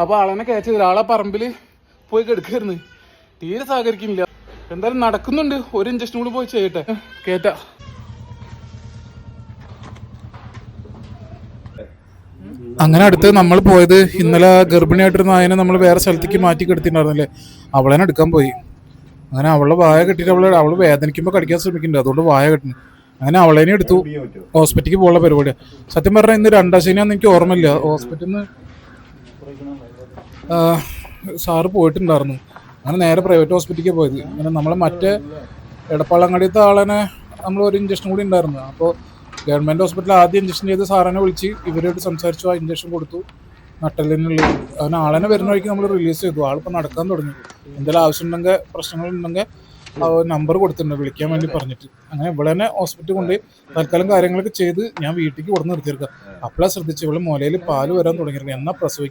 അപ്പൊ ആളെന്നെ കയറ്റത് ആളെ പറമ്പിൽ പോയി കെടുക്കായിരുന്നു. തീരെ സഹകരിക്കുന്നില്ല. എന്തായാലും നടക്കുന്നുണ്ട്. ഒരു ഇഞ്ചക്ഷൻ കൂടി പോയി ചെയ്യട്ടെ. കേറ്റ. അങ്ങനെ അടുത്ത് നമ്മൾ പോയത് ഇന്നലെ ഗർഭിണിയായിട്ടിരുന്ന ആയനെ നമ്മൾ വേറെ സ്ഥലത്തേക്ക് മാറ്റി കിടത്തിണ്ടായിരുന്നില്ലേ അവളെ എടുക്കാൻ പോയി. അങ്ങനെ അവളെ വായ കെട്ടിയിട്ട് അവളെ അവൾ വേദനിക്കുമ്പോൾ കടിക്കാൻ ശ്രമിക്കുന്നുണ്ട്. അതുകൊണ്ട് വായ കെട്ടുന്നു. അങ്ങനെ അവളേനെ എടുത്തു. ഹോസ്പിറ്റലിൽ പോകാനുള്ള പരിപാടിയാണ് സത്യം പറഞ്ഞാൽ ഇന്ന് രണ്ടാം ശനിയാന്ന് എനിക്ക് ഓർമ്മയില്ല. ഹോസ്പിറ്റലിൽ നിന്ന് സാറ് പോയിട്ടുണ്ടായിരുന്നു. അങ്ങനെ നേരെ പ്രൈവറ്റ് ഹോസ്പിറ്റലിലേക്ക് പോയത്. അങ്ങനെ നമ്മളെ മറ്റേ എടപ്പാളങ്ങാടിയത്തെ ആളനെ നമ്മൾ ഒരു ഇഞ്ചക്ഷൻ കൂടി ഉണ്ടായിരുന്നു. അപ്പോൾ ഗവൺമെന്റ് ഹോസ്പിറ്റലിൽ ആദ്യം ഇഞ്ചക്ഷൻ ചെയ്ത് സാറിനെ വിളിച്ച് ഇവരോട് സംസാരിച്ചു. ആ ഇഞ്ചക്ഷൻ കൊടുത്തു. നട്ടലിനുള്ള അവൻ ആളനെ വരുന്ന വഴിക്ക് നമ്മൾ റിലീസ് ചെയ്തു. ആളിപ്പോൾ നടക്കാൻ തുടങ്ങി. എന്തെങ്കിലും ആവശ്യമുണ്ടെങ്കിൽ പ്രശ്നങ്ങളുണ്ടെങ്കിൽ നമ്പർ കൊടുത്തിട്ടുണ്ട്. വിളിക്കാൻ വേണ്ടി പറഞ്ഞിട്ട്. അങ്ങനെ ഇവിടെ തന്നെ ഹോസ്പിറ്റലിൽ കൊണ്ടുപോയി തൽക്കാലം കാര്യങ്ങളൊക്കെ ചെയ്ത് ഞാൻ വീട്ടിലേക്ക് കൊടുന്ന് നിർത്തിയെടുക്കാം അപ്പോഴാണ് ശ്രദ്ധിച്ചു ഇവിടെ മുലയിൽ പാൽ വരാൻ തുടങ്ങിയിരുന്നു. എന്നാൽ പ്രസവിക്കും